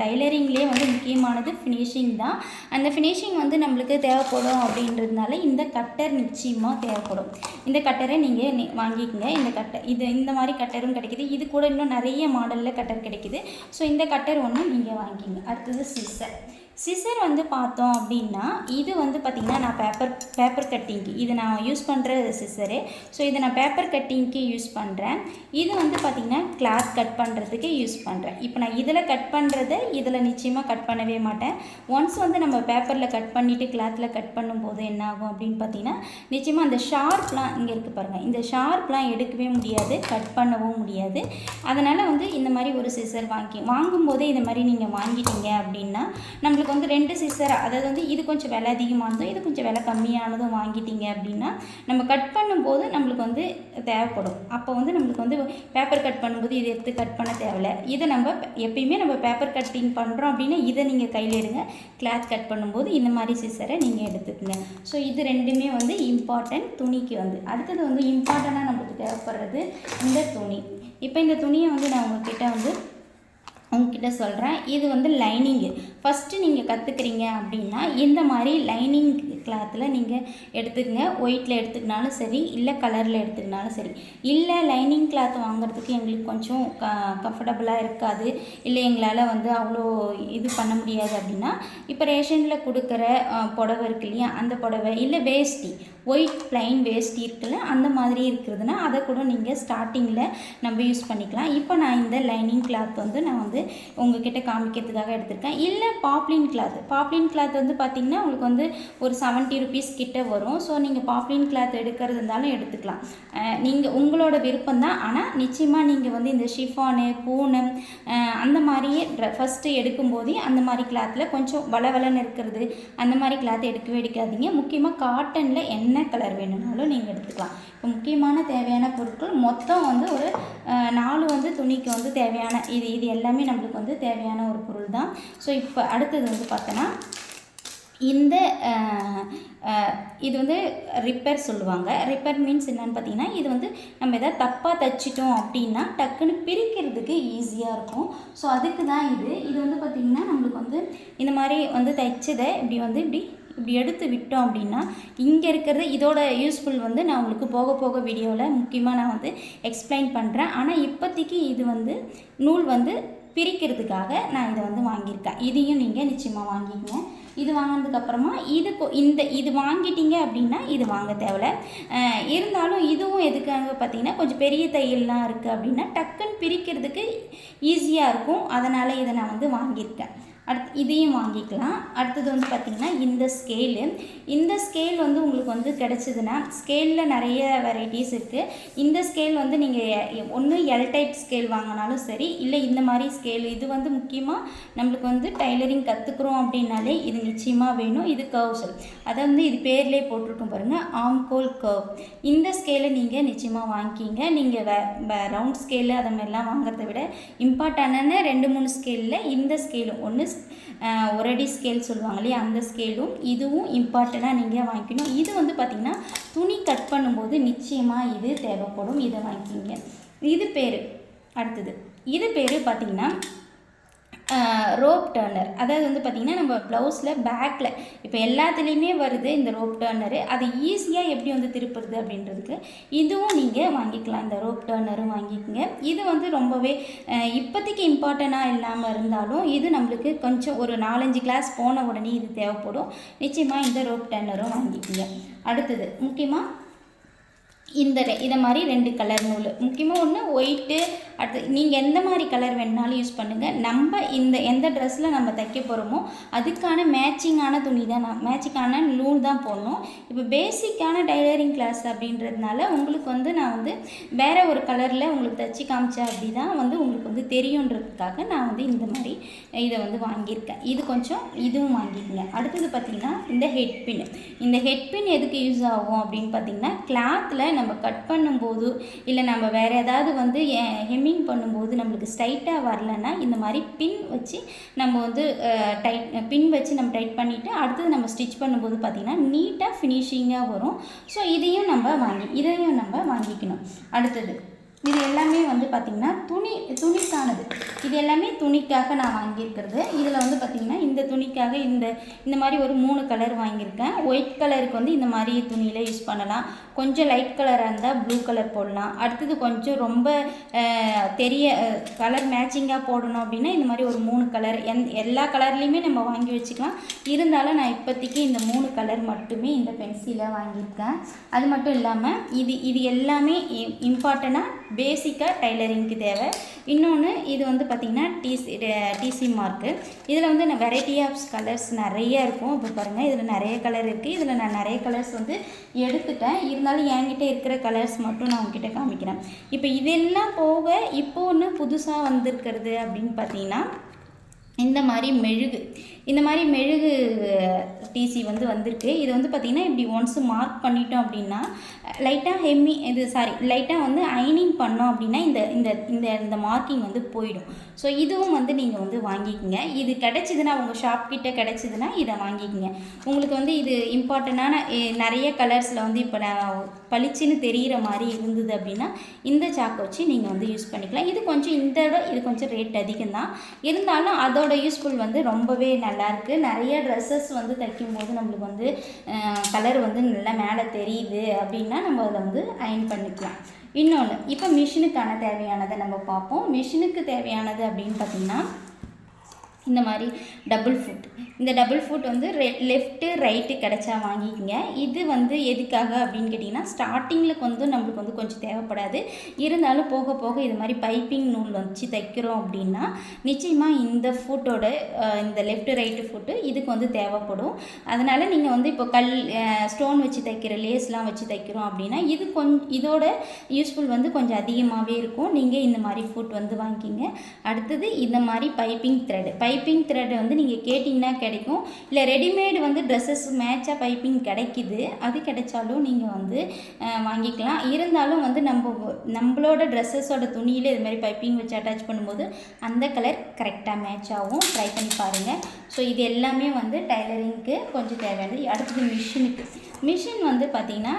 Speaker 1: டைலரிங்லேயே வந்து முக்கியமானது ஃபினிஷிங் தான். அந்த ஃபினிஷிங் வந்து நம்மளுக்கு தேவைப்படும் அப்படின்றதுனால இந்த கட்டர் நிச்சயமாக தேவைப்படும். இந்த கட்டரை நீங்கள் வாங்கிக்கங்க. இந்த கட்டர் இது இந்த மாதிரி கட்டரும் கிடைக்கிது. இது கூட இன்னும் நிறைய மாடலில் கட்டர் கிடைக்கிது. ஸோ இந்த கட்டர் ஒன்று நீங்கள் வாங்கிங்க அடுத்தது சிசர் சிசர் வந்து பார்த்தோம் அப்படின்னா இது வந்து பார்த்திங்கன்னா நான் பேப்பர் பேப்பர் கட்டிங்க்கு இது நான் யூஸ் பண்ணுற சிசரு ஸோ இதை நான் பேப்பர் கட்டிங்க்கு யூஸ் பண்ணுறேன் இது வந்து பார்த்திங்கன்னா கிளாத் கட் பண்ணுறதுக்கு யூஸ் பண்ணுறேன் இப்போ நான் இதில் கட் பண்ணுறத இதில் நிச்சயமாக கட் பண்ணவே மாட்டேன். ஒன்ஸ் வந்து நம்ம பேப்பரில் கட் பண்ணிவிட்டு கிளாத்தில் கட் பண்ணும்போது என்ன ஆகும் அப்படின்னு பார்த்தீங்கன்னா நிச்சயமாக அந்த ஷார்ப்லாம் இங்கே இருக்குது பாருங்கள் இந்த ஷார்ப்லாம் எடுக்கவே முடியாது கட் பண்ணவும் முடியாது. அதனால் வந்து இந்த மாதிரி ஒரு சிசர் வாங்கி வாங்கும்போதே இந்த மாதிரி நீங்கள் வாங்கிட்டீங்க அப்படின்னா நம்மளுக்கு வந்து ரெண்டு சிசர் அதாவது வந்து இது கொஞ்சம் விலை அதிகமானதும் இது கொஞ்சம் விலை கம்மியானதும் வாங்கிட்டீங்க அப்படின்னா நம்ம கட் பண்ணும்போது நம்மளுக்கு வந்து தேவைப்படும். அப்போ வந்து நம்மளுக்கு வந்து பேப்பர் கட் பண்ணும்போது இதை எடுத்து கட் பண்ண தேவையில்ல. இதை நம்ம எப்பயுமே நம்ம பேப்பர் கட்டிங் பண்ணுறோம் அப்படின்னா இதை நீங்கள் கையில் எடுங்க. கிளாத் கட் பண்ணும்போது இந்த மாதிரி சிசரை நீங்கள் எடுத்துக்கங்க. ஸோ இது ரெண்டுமே வந்து இம்பார்ட்டன்ட் துணிக்கு வந்து. அடுத்தது வந்து இம்பார்ட்டண்ட்டாக நம்மளுக்கு தேவைப்படுறது இந்த துணி. இப்போ இந்த துணியை வந்து நான் உங்ககிட்ட வந்து உங்ககிட்ட சொல்கிறேன் இது வந்து லைனிங்கு ஃபஸ்ட்டு நீங்கள் கற்றுக்குறீங்க அப்படின்னா இந்த மாதிரி லைனிங் கிளாத்தில் நீங்கள் எடுத்துக்கங்க. ஒயிட்டில் எடுத்துக்கினாலும் சரி இல்லை கலரில் எடுத்துக்கினாலும் சரி. இல்லை லைனிங் கிளாத் வாங்குறதுக்கு எங்களுக்கு கொஞ்சம் க கம்ஃபர்டபுளாக இருக்காது. இல்லை எங்களால் வந்து அவ்வளோ இது பண்ண முடியாது அப்படின்னா இப்போ ரேஷனில் கொடுக்குற புடவை இருக்கு இல்லையா? அந்த புடவை இல்லை வேஷ்டி. ஒயிட் plain வேஸ்ட் இருக்குல்ல அந்த மாதிரி இருக்கிறதுனா அதை கூட நீங்கள் ஸ்டார்டிங்கில் நம்ம யூஸ் பண்ணிக்கலாம். இப்போ நான் இந்த லைனிங் கிளாத் வந்து நான் வந்து உங்ககிட்ட காமிக்கிறதுக்காக எடுத்திருக்கேன். இல்லை பாப்ளின் கிளாத் பாப்ளின் கிளாத் வந்து பார்த்திங்கன்னா உங்களுக்கு வந்து ஒரு செவன்ட்டி ருபீஸ் கிட்ட வரும். ஸோ நீங்கள் பாப்ளின் கிளாத் எடுக்கிறது இருந்தாலும் எடுத்துக்கலாம். நீங்கள் உங்களோட விருப்பம் தான். ஆனால் நிச்சயமாக நீங்கள் வந்து இந்த ஷிஃபானு பூனம் அந்த மாதிரியே ஃபஸ்ட்டு எடுக்கும்போதே அந்த மாதிரி கிளாத்தில் கொஞ்சம் வளவலன்னு இருக்கிறது அந்த மாதிரி கிளாத் எடுக்கவே எடுக்காதீங்க. முக்கியமாக காட்டனில் என்ன என்ன கலர் வேணும்னாலும் நீங்கள் எடுத்துக்கலாம். இப்போ முக்கியமான தேவையான பொருட்கள் மொத்தம் வந்து ஒரு நாலு வந்து துணிக்கு வந்து தேவையான இது இது எல்லாமே நம்மளுக்கு வந்து தேவையான ஒரு பொருள் தான் ஸோ இப்போ அடுத்தது வந்து பார்த்தோன்னா இந்த இது வந்து ரிப்பேர் சொல்லுவாங்க. ரிப்பேர் மீன்ஸ் என்னன்னு பார்த்தீங்கன்னா இது வந்து நம்ம எதாவது தப்பாக தைச்சிட்டோம் அப்படின்னா டக்குன்னு பிரிக்கிறதுக்கு ஈஸியாக இருக்கும். ஸோ அதுக்கு தான் இது. இது வந்து பார்த்திங்கன்னா நம்மளுக்கு வந்து இந்த மாதிரி வந்து தைச்சதை இப்படி வந்து இப்படி இப்படி எடுத்து விட்டோம் அப்படின்னா இங்கே இருக்கிறது இதோட யூஸ்ஃபுல் வந்து நான் உங்களுக்கு போக போக வீடியோவில் முக்கியமாக நான் வந்து எக்ஸ்பிளைன் பண்ணுறேன் ஆனால் இப்போதைக்கு இது வந்து நூல் வந்து பிரிக்கிறதுக்காக நான் இதை வந்து வாங்கியிருக்கேன். இதையும் நீங்கள் நிச்சயமாக வாங்கிக்கங்க. இது வாங்கினதுக்கப்புறமா இது கொ- இந்த இது வாங்கிட்டீங்க அப்படின்னா இது வாங்க தேவையில்ல. இருந்தாலும் இதுவும் எதுக்காக பார்த்தீங்கன்னா கொஞ்சம் பெரிய தையல்லாம் இருக்குது அப்படின்னா டக்குன்னு பிரிக்கிறதுக்கு ஈஸியாக இருக்கும். அதனால் இதை நான் வந்து வாங்கியிருக்கேன். அடுத்து இதையும் வாங்கிக்கலாம். அடுத்தது வந்து பார்த்திங்கன்னா இந்த ஸ்கேலு இந்த ஸ்கேல் வந்து உங்களுக்கு வந்து கிடச்சிதுன்னா ஸ்கேலில் நிறைய வெரைட்டிஸ் இருக்குது இந்த ஸ்கேல் வந்து நீங்கள் ஒன்று எல் டைப் ஸ்கேல் வாங்கினாலும் சரி இல்லை இந்த மாதிரி ஸ்கேல் இது வந்து முக்கியமாக நம்மளுக்கு வந்து டைலரிங் கற்றுக்குறோம் அப்படின்னாலே இது நிச்சயமாக வேணும். இது கர்வ்ஸல் அதை வந்து இது பேர்லேயே போட்டிருக்கோம் பாருங்கள் ஆம்கோல் கர்வ் இந்த ஸ்கேலை நீங்கள் நிச்சயமாக வாங்கிக்கிங்க. நீங்கள் வே ரவுண்ட் ஸ்கேலு அதை மாதிரிலாம் வாங்கிறத விட இம்பார்ட்டண்டான ரெண்டு மூணு ஸ்கேலில் இந்த ஸ்கேலும் ஒன்று ஒரு அடி ஸ்கேல் சொல்லுவாங்க இல்லையா? அந்த ஸ்கேலும் இதுவும் இம்பார்ட்டண்ட்டாக நீங்கள் வாங்கிக்கணும். இது வந்து பார்த்திங்கன்னா துணி கட் பண்ணும்போது நிச்சயமாக இது தேவைப்படும். இதை வாங்கிக்கிங்க. இது பேர். அடுத்தது. இது பேர் பார்த்திங்கன்னா ரோப் டர்னர் அதாவது வந்து பார்த்திங்கன்னா நம்ம ப்ளவுஸில் பேக்கில் இப்போ எல்லாத்துலேயுமே வருது இந்த ரோப் டர்னரு அதை ஈஸியாக எப்படி வந்து திருப்புறது அப்படின்றதுக்கு இதுவும் நீங்கள் வாங்கிக்கலாம். இந்த ரோப் டர்னரும் வாங்கிக்கோங்க. இது வந்து ரொம்பவே இப்போதைக்கு இம்பார்ட்டண்ட்டாக இல்லாமல் இருந்தாலும் இது நம்மளுக்கு கொஞ்சம் ஒரு நாலஞ்சு கிளாஸ் போன உடனே இது தேவைப்படும். நிச்சயமாக இந்த ரோப் டர்னரும் வாங்கிக்கோங்க. அடுத்தது முக்கியமாக இந்த இதை மாதிரி ரெண்டு கலர் நூல். முக்கியமாக ஒன்று ஒயிட்டு அடுத்து நீங்கள் எந்த மாதிரி கலர் வேணுனாலும் யூஸ் பண்ணுங்கள் நம்ம இந்த எந்த ட்ரெஸ்ஸில் நம்ம தைக்க போகிறோமோ அதுக்கான மேட்சிங்கான துணி தான் நான் மேட்சிங்கான நூல் தான் போடணும். இப்போ பேசிக்கான டைலரிங் கிளாஸ் அப்படின்றதுனால உங்களுக்கு வந்து நான் வந்து வேறு ஒரு கலரில் உங்களுக்கு தைச்சி காமிச்சேன் அப்படி தான் வந்து உங்களுக்கு வந்து தெரியுன்றதுக்காக நான் வந்து இந்த மாதிரி இதை வந்து வாங்கியிருக்கேன். இது கொஞ்சம் இதுவும் வாங்கிக்கங்க. அடுத்தது பார்த்திங்கன்னா இந்த ஹெட் பின் இந்த ஹெட் பின் எதுக்கு யூஸ் ஆகும் அப்படின்னு பார்த்தீங்கன்னா கிளாத்தில் நம்ம கட் பண்ணும்போது இல்லை நம்ம வேறு ஏதாவது வந்து ஹெம்மிங் பண்ணும்போது நம்மளுக்கு ஸ்ட்ரைட்டாக வரலன்னா இந்த மாதிரி பின் வச்சு நம்ம வந்து டைட் பின் வச்சு நம்ம டைட் பண்ணிவிட்டு அடுத்தது நம்ம ஸ்டிச் பண்ணும்போது பார்த்திங்கன்னா நீட்டாக ஃபினிஷிங்காக வரும். ஸோ இதையும் நம்ம வாங்கி இதையும் நம்ம வாங்கிக்கணும். அடுத்தது இது எல்லாமே வந்து பார்த்திங்கன்னா துணி துணிக்கானது. இது எல்லாமே துணிக்காக நான் வாங்கியிருக்கிறது. இதில் வந்து பார்த்திங்கன்னா இந்த துணிக்காக இந்த இந்த மாதிரி ஒரு மூணு கலர் வாங்கியிருக்கேன். ஒயிட் கலருக்கு வந்து இந்த மாதிரி துணியில் யூஸ் பண்ணலாம். கொஞ்சம் லைட் கலராக இருந்தால் ப்ளூ கலர் போடலாம். அடுத்தது கொஞ்சம் ரொம்ப தெரிய கலர் மேட்சிங்காக போடணும் அப்படின்னா இந்த மாதிரி ஒரு மூணு கலர் எந் எல்லா கலர்லேயுமே நம்ம வாங்கி வச்சுக்கலாம். இருந்தாலும் நான் இப்போதைக்கு இந்த மூணு கலர் மட்டுமே இந்த பென்சிலை வாங்கியிருக்கேன். அது மட்டும் இல்லாமல் இது இது எல்லாமே இம்பார்ட்டண்ட்டாக பேசிக்காக டைலரிங்க்கு தேவை. இன்னொன்று இது வந்து பார்த்திங்கன்னா டிசி டிசி மார்க்கு இதில் வந்து நான் வெரைட்டி ஆஃப் கலர்ஸ் நிறைய இருக்கும். இப்போ பாருங்கள் இதில் நிறைய கலர் இருக்குது இதில் நான் நிறைய கலர்ஸ் வந்து எடுத்துட்டேன். இருந்தாலும் என்கிட்ட இருக்கிற கலர்ஸ் மட்டும் நான் உங்ககிட்ட காமிக்கிறேன். இப்போ இதெல்லாம் போக இப்போ ஒன்று புதுசாக வந்திருக்கிறது அப்படின்னு பார்த்தீங்கன்னா இந்த மாதிரி மெழுகு இந்த மாதிரி மெழுகு டிசி வந்து வந்திருக்கு. இது வந்து பார்த்திங்கன்னா இப்படி ஒன்ஸ் மார்க் பண்ணிட்டோம் அப்படின்னா லைட்டாக ஹெம்மி இது சாரி லைட்டாக வந்து அயனிங் பண்ணோம் அப்படின்னா இந்த இந்த இந்த இந்த மார்க்கிங் வந்து போயிடும். ஸோ இதுவும் வந்து நீங்கள் வந்து வாங்கிக்கோங்க. இது கிடச்சிதுன்னா உங்கள் ஷாப்கிட்ட கிடச்சிதுன்னா இதை வாங்கிக்கோங்க. உங்களுக்கு வந்து இது இம்பார்ட்டண்ட்டான நிறைய கலர்ஸில் வந்து இப்போ நான் பளிச்சுன்னு தெரிகிற மாதிரி இருந்தது அப்படின்னா இந்த சாக்கை வச்சு நீங்கள் வந்து யூஸ் பண்ணிக்கலாம். இது கொஞ்சம் இந்த இது கொஞ்சம் ரேட் அதிகம் தான் இருந்தாலும் அதோட யூஸ்ஃபுல் வந்து ரொம்பவே நல்லாயிருக்கு நிறைய ட்ரெஸ்ஸஸ் வந்து தைக்கும்போது நம்மளுக்கு வந்து கலர் வந்து நல்லா மேலே தெரியுது அப்படின்னா நம்ம அதை வந்து அயன் பண்ணிக்கலாம். இன்னொன்று இப்போ மிஷினுக்கான தேவையானதை நம்ம பார்ப்போம். மிஷினுக்கு தேவையானது அப்படின்னு பார்த்திங்கன்னா இந்த மாதிரி டபுள் ஃபுட் இந்த டபுள் ஃபுட் வந்து ரெ லெஃப்ட்டு ரைட்டு கிடச்சா வாங்கிக்கோங்க. இது வந்து எதுக்காக அப்படின்னு கேட்டிங்கன்னா ஸ்டார்டிங்கில் வந்து நம்மளுக்கு வந்து கொஞ்சம் தேவைப்படாது. இருந்தாலும் போக போக இது மாதிரி பைப்பிங் நூல் வச்சு தைக்கிறோம் அப்படின்னா நிச்சயமாக இந்த ஃபுட்டோட இந்த லெஃப்ட்டு ரைட்டு ஃபுட்டு இதுக்கு வந்து தேவைப்படும். அதனால் நீங்கள் வந்து இப்போ கல் ஸ்டோன் வச்சு தைக்கிற லேஸ்லாம் வச்சு தைக்கிறோம் அப்படின்னா இது கொஞ்சம் இதோட யூஸ்ஃபுல் வந்து கொஞ்சம் அதிகமாகவே இருக்கும். நீங்கள் இந்த மாதிரி ஃபுட் வந்து வாங்கிக்கிங்க. அடுத்தது இந்த மாதிரி பைப்பிங் த்ரெட் பைப்பிங் த்ரெட் வந்து நீங்கள் கேட்டிங்கன்னா கிடைக்கும். இல்லை ரெடிமேடு வந்து ட்ரெஸ்ஸஸ் மேட்சாக பைப்பிங் கிடைக்குது. அது கிடைச்சாலும் நீங்கள் வந்து வாங்கிக்கலாம். இருந்தாலும் வந்து நம்ம நம்மளோட ட்ரெஸ்ஸஸோட துணியில் இது மாதிரி பைப்பிங் வச்சு அட்டாச் பண்ணும்போது அந்த கலர் கரெக்டாக மேட்ச் ஆகும். ட்ரை பண்ணி பாருங்கள் ஸோ இது எல்லாமே வந்து டைலரிங்க்கு கொஞ்சம் தேவையானது. அடுத்தது மிஷினுக்கு மிஷின் வந்து பார்த்திங்கன்னா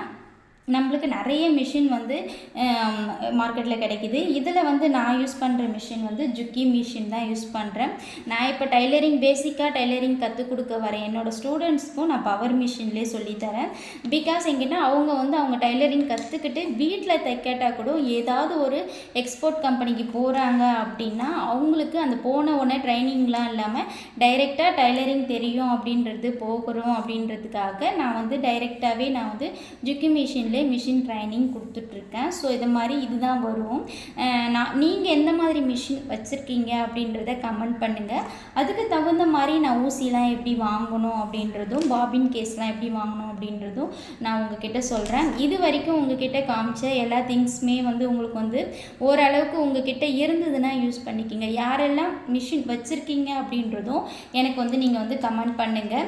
Speaker 1: நம்மளுக்கு நிறைய மிஷின் வந்து மார்க்கெட்டில் கிடைக்கிது. இதில் வந்து நான் யூஸ் பண்ணுற மிஷின் வந்து ஜுக்கி மிஷின் தான் யூஸ் பண்ணுறேன் நான் இப்போ டைலரிங் பேசிக்காக டைலரிங் கற்றுக் கொடுக்க வரேன். என்னோடய ஸ்டூடெண்ட்ஸ்க்கும் நான் பவர் மிஷின்லேயே சொல்லித்தரேன் பிகாஸ் எங்கிட்ட அவங்க வந்து அவங்க டைலரிங் கற்றுக்கிட்டு வீட்டில் தைக்காட்டா கூட ஏதாவது ஒரு எக்ஸ்போர்ட் கம்பெனிக்கு போகிறாங்க அப்படின்னா அவங்களுக்கு அந்த போன உடனே ட்ரைனிங்லாம் இல்லாமல் டைரெக்டாக டைலரிங் தெரியும் அப்படின்றது போகிறோம் அப்படின்றதுக்காக நான் வந்து டைரெக்டாகவே நான் வந்து ஜுக்கி மிஷின் மிஷின்லேயே மிஷின் ட்ரைனிங் கொடுத்துட்ருக்கேன். ஸோ இது மாதிரி இதுதான் வரும். நான் நீங்கள் எந்த மாதிரி மிஷின் வச்சுருக்கீங்க அப்படின்றத கமெண்ட் பண்ணுங்கள் அதுக்கு தகுந்த மாதிரி நான் ஊசிலாம் எப்படி வாங்கணும் அப்படின்றதும் பாபின் கேஸ்லாம் எப்படி வாங்கணும் அப்படின்றதும் நான் உங்ககிட்ட சொல்கிறேன் இது வரைக்கும் உங்ககிட்ட காமிச்ச எல்லா திங்ஸுமே வந்து உங்களுக்கு வந்து ஓரளவுக்கு உங்ககிட்ட இருந்ததுன்னா யூஸ் பண்ணிக்கிங்க. யாரெல்லாம் மிஷின் வச்சுருக்கீங்க அப்படின்றதும் எனக்கு வந்து நீங்கள் வந்து கமெண்ட் பண்ணுங்கள்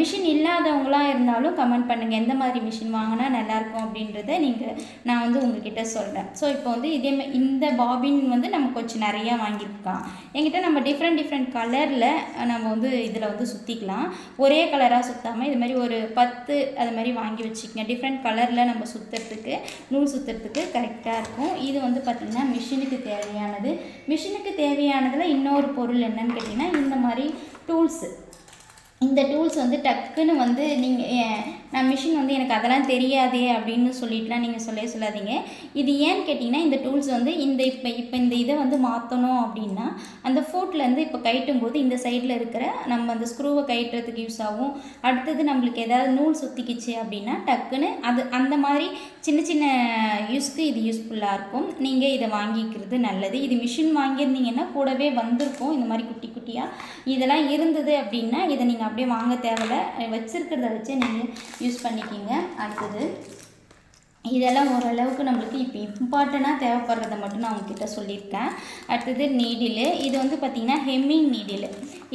Speaker 1: மிஷின் இல்லாதவங்களாம் இருந்தாலும் கமெண்ட் பண்ணுங்கள் எந்த மாதிரி மிஷின் வாங்கினா நல்லாயிருக்கும் அப்படின்றத நீங்கள் நான் வந்து உங்ககிட்ட சொல்கிறேன் ஸோ இப்போ வந்து இதே இந்த பாபின் வந்து நம்ம கொஞ்சம் நிறையா வாங்கியிருக்கான். என்கிட்ட நம்ம டிஃப்ரெண்ட் டிஃப்ரெண்ட் கலரில் நம்ம வந்து இதில் வந்து சுற்றிக்கலாம் ஒரே கலராக சுற்றாமல் இது மாதிரி ஒரு பத்து அது மாதிரி வாங்கி வச்சுக்கோங்க. டிஃப்ரெண்ட் கலரில் நம்ம சுற்றுறதுக்கு நூல் சுற்றுறதுக்கு கரெக்டாக இருக்கும். இது வந்து பார்த்திங்கன்னா மிஷினுக்கு தேவையானது. மிஷினுக்கு தேவையானதில் இன்னொரு பொருள் என்னன்னு கேட்டிங்கன்னா இந்த மாதிரி டூல்ஸு இந்த டூல்ஸ் வந்து டக்குன்னு வந்து நீங்கள் நான் மிஷின் வந்து எனக்கு அதெல்லாம் தெரியாதே அப்படின்னு சொல்லிட்டுலாம் நீங்கள் சொல்லவே சொல்லாதீங்க. இது ஏன்னு கேட்டிங்கன்னா இந்த டூல்ஸ் வந்து இந்த இப்போ இப்போ இந்த இதை வந்து மாற்றணும் அப்படின்னா அந்த ஃபோட்லேருந்து இப்போ கயிட்டும் போது இந்த சைடில் இருக்கிற நம்ம அந்த ஸ்க்ரூவை கயிட்டுறதுக்கு யூஸ் ஆகும். அடுத்தது நம்மளுக்கு ஏதாவது நூல் சுற்றிக்கிச்சு அப்படின்னா டக்குன்னு அது அந்த மாதிரி சின்ன சின்ன யூஸ்க்கு இது யூஸ்ஃபுல்லாக இருக்கும். நீங்கள் இதை வாங்கிக்கிறது நல்லது. இது மிஷின் வாங்கியிருந்தீங்கன்னா கூடவே வந்திருக்கும். இந்த மாதிரி குட்டி குட்டியாக இதெல்லாம் இருந்தது அப்படின்னா இதை நீங்கள் அப்படியே வாங்க தேவையில்ல. வச்சுருக்கிறத வச்சு நீங்கள் யூஸ் பண்ணிக்கிங்க. அடுத்தது இதெல்லாம் ஓரளவுக்கு நம்மளுக்கு இப்போ இம்பார்ட்டண்ட்டாக தேவைப்படுறத மட்டும் நான் உங்ககிட்ட சொல்லியிருக்கேன். அடுத்தது நீடிலு இது வந்து பார்த்திங்கன்னா ஹெம்மிங் நீடிலு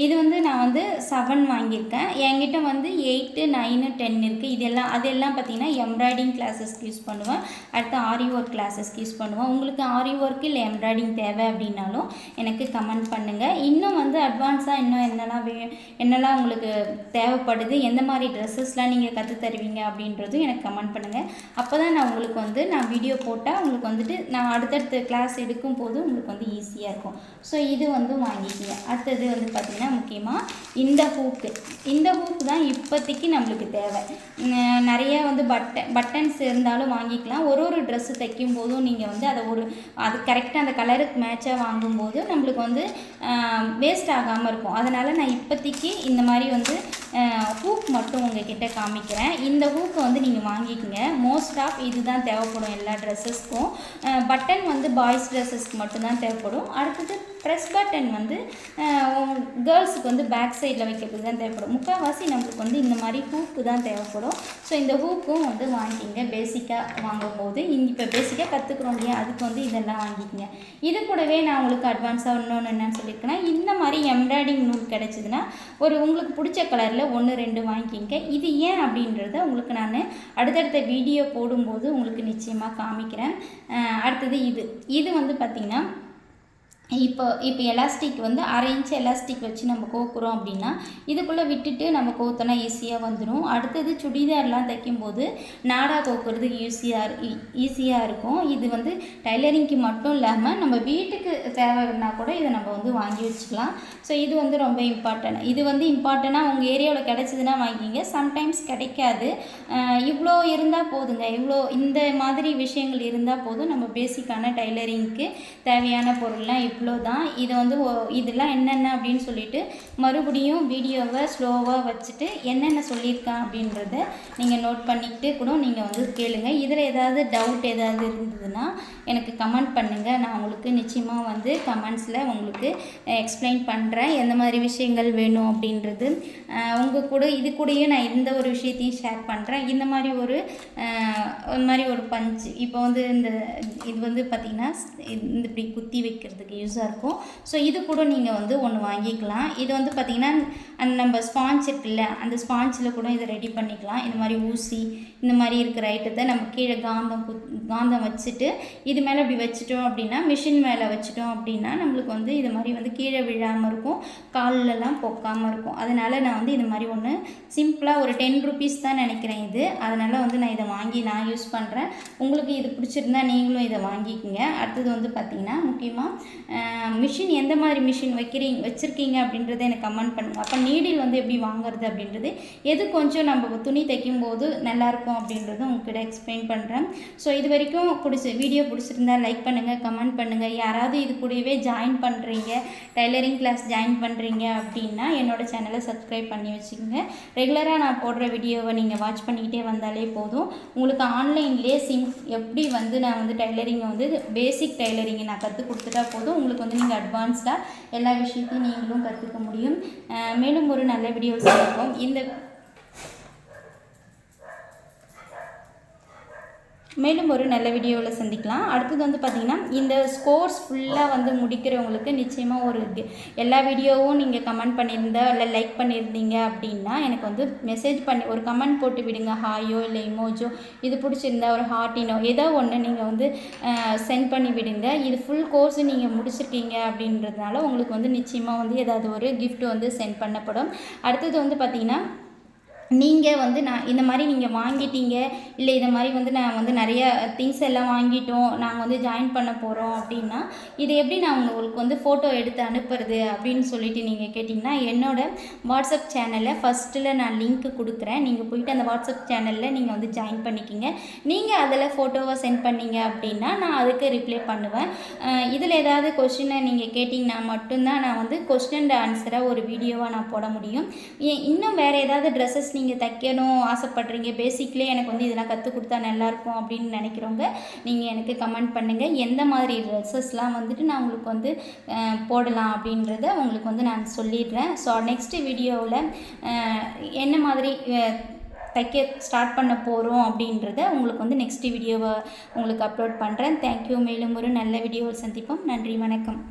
Speaker 1: இது வந்து நான் வந்து செவன் வாங்கியிருக்கேன். என்கிட்ட வந்து எயிட்டு நைனு டென் இருக்குது இதெல்லாம் அதெல்லாம் பார்த்திங்கன்னா எம்ப்ராய்டிங் கிளாஸஸ்க்கு யூஸ் பண்ணுவேன். அடுத்து ஆரி ஒர்க் கிளாஸஸ்க்கு யூஸ் பண்ணுவேன். உங்களுக்கு ஆரி ஒர்க் இல்லை எம்ப்ராய்டிங் தேவை அப்படின்னாலும் எனக்கு கமெண்ட் பண்ணுங்கள் இன்னும் வந்து அட்வான்ஸாக இன்னும் என்னெல்லாம் வே என்னெல்லாம் உங்களுக்கு தேவைப்படுது எந்த மாதிரி ட்ரெஸ்ஸஸ்லாம் நீங்கள் கற்று தருவீங்க அப்படின்றதும் எனக்கு கமெண்ட் பண்ணுங்கள் அப்போ தான் நான் உங்களுக்கு வந்து நான் வீடியோ போட்டால் உங்களுக்கு வந்துட்டு நான் அடுத்தடுத்த கிளாஸ் எடுக்கும் போது உங்களுக்கு வந்து ஈஸியாக இருக்கும். ஸோ இது வந்து வாங்கிக்கிங்க. அடுத்தது வந்து பார்த்திங்கன்னா முக்கியமாக இந்த ஹூக்கு. இந்த ஹூக் தான் இப்போதைக்கு நம்மளுக்கு தேவை. நிறைய வந்து பட்டன் பட்டன்ஸ் இருந்தாலும் வாங்கிக்கலாம். ஒரு ஒரு ட்ரெஸ்ஸு தைக்கும் போதும் நீங்கள் வந்து அதை ஒரு அது கரெக்டாக அந்த கலருக்கு மேட்சாக வாங்கும்போது நம்மளுக்கு வந்து வேஸ்ட் ஆகாமல் இருக்கும். அதனால் நான் இப்போதைக்கு இந்த மாதிரி வந்து ஹூக் மட்டும் உங்ககிட்ட காமிக்கிறேன். இந்த ஹூக்கை வந்து நீங்கள் வாங்கிக்கோங்க. மோஸ்ட் ஆஃப் இதுதான் தேவைப்படும் எல்லா ட்ரெஸ்ஸஸ்க்கும் பட்டன் வந்து பாய்ஸ் ட்ரெஸ்ஸஸ்க்கு மட்டும்தான் தேவைப்படும். அடுத்தது ப்ரெஸ் பட்டன் வந்து கேர்ள்ஸுக்கு வந்து பேக் சைடில் வைக்கிறதுக்கு தான் தேவைப்படும். முக்கால்வாசி நம்மளுக்கு வந்து இந்த மாதிரி ஹூக்கு தான் தேவைப்படும். ஸோ இந்த ஹூக்கும் வந்து வாங்கிக்கிங்க. பேசிக்காக வாங்கும்போது இப்போ பேசிக்காக கற்றுக்குறோம் இல்லையா? அதுக்கு வந்து இதெல்லாம் வாங்கிக்கங்க. இது கூடவே நான் உங்களுக்கு அட்வான்ஸாக இன்னொன்று என்னன்னு சொல்லியிருக்கேன்னா இந்த மாதிரி எம்ப்ராய்டிங் நூல் கிடச்சிதுன்னா ஒரு உங்களுக்கு பிடிச்ச கலரில் ஒன்று ரெண்டு வாங்கிக்கிங்க. இது ஏன் அப்படின்றத உங்களுக்கு நான் அடுத்தடுத்த வீடியோ போடும்போது உங்களுக்கு நிச்சயமாக காமிக்கிறேன். அடுத்தது இது. இது வந்து பார்த்திங்கன்னா இப்போ இப்போ எலாஸ்டிக் வந்து அரை இன்ச் எலாஸ்டிக் வச்சு நம்ம கோக்குறோம் அப்படின்னா இதுக்குள்ளே விட்டுட்டு நம்ம கோத்தனா ஈஸியாக வந்துடும் அடுத்தது சுடிதார்லாம் தைக்கும்போது நாடா கோக்குறது ஈஸியாக ஈஸியாக இருக்கும். இது வந்து டைலரிங்க்கு மட்டும் இல்லாமல் நம்ம வீட்டுக்கு தேவைன்னா கூட இதை நம்ம வந்து வாங்கி வச்சுக்கலாம். ஸோ இது வந்து ரொம்ப இம்பார்ட்டன்ட் இது வந்து இம்பார்ட்டண்ட்டாக உங்கள் ஏரியாவில் கிடச்சிதுன்னா வாங்கிக்கிங்க சம்டைம்ஸ் கிடைக்காது. இவ்வளோ இருந்தால் போதுங்க. இவ்வளோ இந்த மாதிரி விஷயங்கள் இருந்தால் போதும். நம்ம பேசிக்கான டைலரிங்க்கு தேவையான பொருள்லாம் இவ்வளோ தான் இது வந்து இதெல்லாம் என்னென்ன அப்படின்னு சொல்லிட்டு மறுபடியும் வீடியோவை ஸ்லோவாக வச்சுட்டு என்னென்ன சொல்லியிருக்கேன் அப்படின்றத நீங்கள் நோட் பண்ணிக்கிட்டு கூட நீங்கள் வந்து கேளுங்கள் இதில் ஏதாவது டவுட் ஏதாவது இருந்ததுன்னா எனக்கு கமெண்ட் பண்ணுங்கள் நான் உங்களுக்கு நிச்சயமாக வந்து கமெண்ட்ஸில் உங்களுக்கு எக்ஸ்பிளைன் பண்ணுறேன் எந்த மாதிரி விஷயங்கள் வேணும் அப்படின்றது. உங்கள் கூட இது கூடயும் நான் இந்த ஒரு விஷயத்தையும் ஷேர் பண்ணுறேன் இந்த மாதிரி ஒரு இந்த மாதிரி ஒரு பஞ்ச் இப்போ வந்து இந்த இது வந்து பார்த்திங்கன்னா இந்த இப்படி குத்தி வைக்கிறதுக்கு யூஸ் யூஸாக இருக்கும். ஸோ இது கூட நீங்கள் வந்து ஒன்று வாங்கிக்கலாம். இது வந்து பார்த்திங்கன்னா அந்த நம்ம ஸ்பாஞ்ச் இருக்குல்ல அந்த ஸ்பாஞ்சில் கூட இதை ரெடி பண்ணிக்கலாம். இந்த மாதிரி ஊசி இந்த மாதிரி இருக்கிற ஐட்டத்தை நம்ம கீழே காந்தம் குத் காந்தம் வச்சுட்டு இது மேலே இப்படி வச்சுட்டோம் அப்படின்னா மிஷின் மேலே வச்சுட்டோம் அப்படின்னா நம்மளுக்கு வந்து இது மாதிரி வந்து கீழே விழாமல் இருக்கும். கால்லலாம் பொக்காமல் இருக்கும். அதனால் நான் வந்து இது மாதிரி ஒன்று சிம்பிளாக ஒரு டென் ருபீஸ் தான் நினைக்கிறேன் இது. அதனால் வந்து நான் இதை வாங்கி நான் யூஸ் பண்ணுறேன் உங்களுக்கு இது பிடிச்சிருந்தா நீங்களும் இதை வாங்கிக்கோங்க. அடுத்தது வந்து பார்த்திங்கன்னா முக்கியமாக மிஷின் எந்த மாதிரி மிஷின் வைக்கிறீங்க வச்சுருக்கீங்க அப்படின்றத எனக்கு கமெண்ட் பண்ணுங்கள் அப்போ நீடில் வந்து எப்படி வாங்குறது அப்படின்றது எது கொஞ்சம் நம்ம துணி தைக்கும் போது நல்லாயிருக்கும் அப்படின்றதும் உங்ககிட்ட எக்ஸ்பிளைன் பண்ணுறேன் ஸோ இது வரைக்கும் பிடிச்சி வீடியோ பிடிச்சிருந்தா லைக் பண்ணுங்கள் கமெண்ட் பண்ணுங்கள் யாராவது இது கூடவே ஜாயின் பண்ணுறீங்க டைலரிங் கிளாஸ் ஜாயின் பண்ணுறீங்க அப்படின்னா என்னோடய சேனலை சப்ஸ்கிரைப் பண்ணி வச்சுக்கோங்க. ரெகுலராக நான் போடுற வீடியோவை நீங்கள் வாட்ச் பண்ணிக்கிட்டே வந்தாலே போதும். உங்களுக்கு ஆன்லைன்லேயே சிம் எப்படி வந்து நான் வந்து டைலரிங்கை வந்து பேசிக் டைலரிங்கை நான் கற்றுக் கொடுத்துட்டா போதும். உங்களுக்கு வந்து நீங்கள் அட்வான்ஸ்டாக எல்லா விஷயத்தையும் நீங்களும் கற்றுக்க முடியும். மேலும் ஒரு நல்ல வீடியோஸ் இருக்கும் இந்த மேலும் ஒரு நல்ல வீடியோவில் சந்திக்கலாம். அடுத்தது வந்து பார்த்திங்கன்னா இந்த ஸ்கோர்ஸ் ஃபுல்லாக வந்து முடிக்கிறவங்களுக்கு நிச்சயமாக ஒரு எல்லா வீடியோவும் நீங்கள் கமெண்ட் பண்ணியிருந்தா இல்லை லைக் பண்ணியிருந்தீங்க அப்படின்னா எனக்கு வந்து மெசேஜ் பண்ணி ஒரு கமெண்ட் போட்டு விடுங்க. ஹாயோ இல்லை இமோஜோ இது பிடிச்சிருந்தா ஒரு ஹார்ட்டினோ ஏதோ ஒன்று நீங்கள் வந்து சென்ட் பண்ணி விடுங்க. இது ஃபுல் கோர்ஸ் நீங்கள் முடிச்சிருக்கீங்க அப்படின்றதுனால உங்களுக்கு வந்து நிச்சயமாக வந்து ஏதாவது ஒரு கிஃப்ட் வந்து சென்ட் பண்ணப்படும். அடுத்தது வந்து பார்த்திங்கன்னா நீங்கள் வந்து நான் இந்த மாதிரி நீங்கள் வாங்கிட்டீங்க இல்லை இதை மாதிரி வந்து நான் வந்து நிறைய திங்ஸ் எல்லாம் வாங்கிட்டோம் நாங்கள் வந்து ஜாயின் பண்ண போகிறோம் அப்படின்னா இது எப்படி நான் உங்களுக்கு வந்து ஃபோட்டோ எடுத்து அனுப்புறது அப்படின்னு சொல்லிட்டு நீங்கள் கேட்டிங்கன்னா என்னோடய வாட்ஸ்அப் சேனலில் ஃபஸ்ட்டில் நான் லிங்க் கொடுக்குறேன். நீங்கள் போயிட்டு அந்த வாட்ஸ்அப் சேனலில் நீங்கள் வந்து ஜாயின் பண்ணிக்கிங்க. நீங்கள் அதில் ஃபோட்டோவை சென்ட் பண்ணீங்க அப்படின்னா நான் அதுக்கு ரிப்ளை பண்ணுவேன். இதில் ஏதாவது கொஷினை நீங்கள் கேட்டிங்கன்னா மட்டும்தான் நான் வந்து கொஸ்டின் ஆன்சராக ஆன்சரை ஒரு வீடியோவாக நான் போட முடியும். இன்னும் வேறு ஏதாவது ட்ரெஸ்ஸஸ் நீங்கள் நீங்கள் தைக்கணும் ஆசைப்படுறீங்க. பேசிக்லேயே எனக்கு வந்து இதெல்லாம் கற்றுக் கொடுத்தா நல்லாயிருக்கும் அப்படின்னு நினைக்கிறவங்க நீங்கள் எனக்கு கமெண்ட் பண்ணுங்கள் எந்த மாதிரி ட்ரெஸ்ஸஸ்லாம் வந்துட்டு நான் உங்களுக்கு வந்து போடலாம் அப்படின்றத உங்களுக்கு வந்து நான் சொல்லிடுறேன். ஸோ நெக்ஸ்ட் வீடியோவில் என்ன மாதிரி தைக்க ஸ்டார்ட் பண்ண போகிறோம் அப்படின்றத உங்களுக்கு வந்து நெக்ஸ்ட் வீடியோவை உங்களுக்கு அப்லோட் பண்ணுறேன் தேங்க்யூ மேலும் ஒரு நல்ல வீடியோவில் சந்திப்போம். நன்றி வணக்கம்.